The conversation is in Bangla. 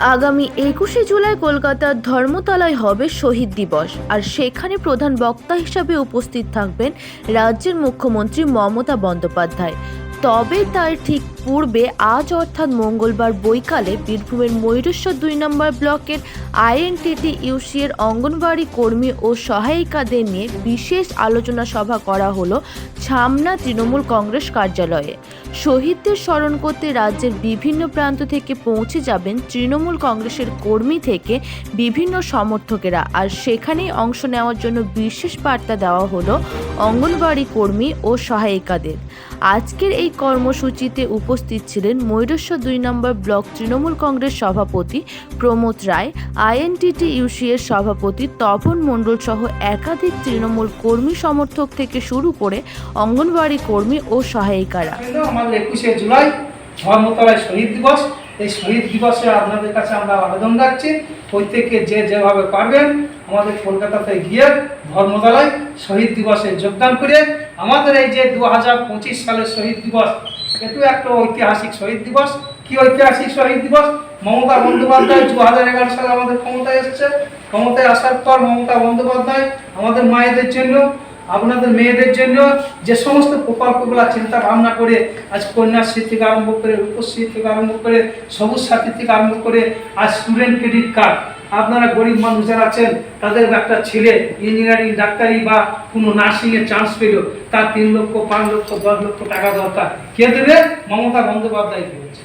আগামী একুশে জুলাই কলকাতার ধর্মতলায় হবে শহীদ দিবস। আর সেখানে প্রধান বক্তা হিসাবে উপস্থিত থাকবেন রাজ্যের মুখ্যমন্ত্রী মমতা বন্দ্যোপাধ্যায়। তবে তার ঠিক পূর্বে আজ অর্থাৎ মঙ্গলবার বৈকালে বীরভূমের ময়ূরেশ্বর দুই নম্বর ব্লকের আইএনটিটি ইউসি এর অঙ্গনবাড়ি কর্মী ও সহায়িকাদের নিয়ে বিশেষ আলোচনা সভা করা হলো ছামনা তৃণমূল কংগ্রেস কার্যালয়ে। শহীদদের স্মরণ করতে রাজ্যের বিভিন্ন প্রান্ত থেকে পৌঁছে যাবেন তৃণমূল কংগ্রেসের কর্মী থেকে বিভিন্ন সমর্থকেরা। আর সেখানেই অংশ নেওয়ার জন্য বিশেষ বার্তা দেওয়া হলো অঙ্গনবাড়ি কর্মী ও সহায়িকাদের। আজকের এই কর্মসূচিতে উপস্থিত ছিলেন ময়ূরেশ্বর দুই নম্বর ব্লক তৃণমূল কংগ্রেস সভাপতি প্রমোদ রায় আইএনটিটি ইউসি এর সভাপতি তপন মণ্ডল সহ একাধিক তৃণমূল কর্মী সমর্থক থেকে শুরু করে অঙ্গনবাড়ি কর্মী ও সহায়িকারা। আমাদের একুশে জুলাই ধর্মতলায় শহীদ দিবস। এই শহীদ দিবসে আপনাদের কাছে আমরা আবেদন রাখছি। প্রত্যেকে যে যেভাবে পারবেন আমাদের কলকাতাতে গিয়ে ধর্মতলায় শহীদ দিবসে যোগদান করে আমাদের এই যে দু হাজার পঁচিশ সালের শহীদ দিবস এটু একটা ঐতিহাসিক শহীদ দিবস। কি ঐতিহাসিক শহীদ দিবস? মমতা বন্দ্যোপাধ্যায় দু হাজার এগারো সালে আমাদের ক্ষমতায় এসেছে। ক্ষমতায় আসার পর মমতা বন্দ্যোপাধ্যায় আমাদের মায়েদের জন্য, আপনাদের মেয়েদের জন্য যে সমস্ত প্রকল্পগুলো চিন্তা ভাবনা করে আজ কন্যাশ্রী থেকে আরম্ভ করে রূপশ্রী থেকে আরম্ভ করে সবুজ সাথী থেকে আরম্ভ করে আজ স্টুডেন্ট ক্রেডিট কার্ড আপনারা গরিব মানুষ যারা আছেন, তাদের একটা ছেলে ইঞ্জিনিয়ারিং ডাক্তারি বা কোনো নার্সিংয়ে চান্স পেল, তার তিন লক্ষ, পাঁচ লক্ষ, দশ লক্ষ টাকা দরকার। কে দেবে? মমতা বন্দ্যোপাধ্যায় পেয়েছে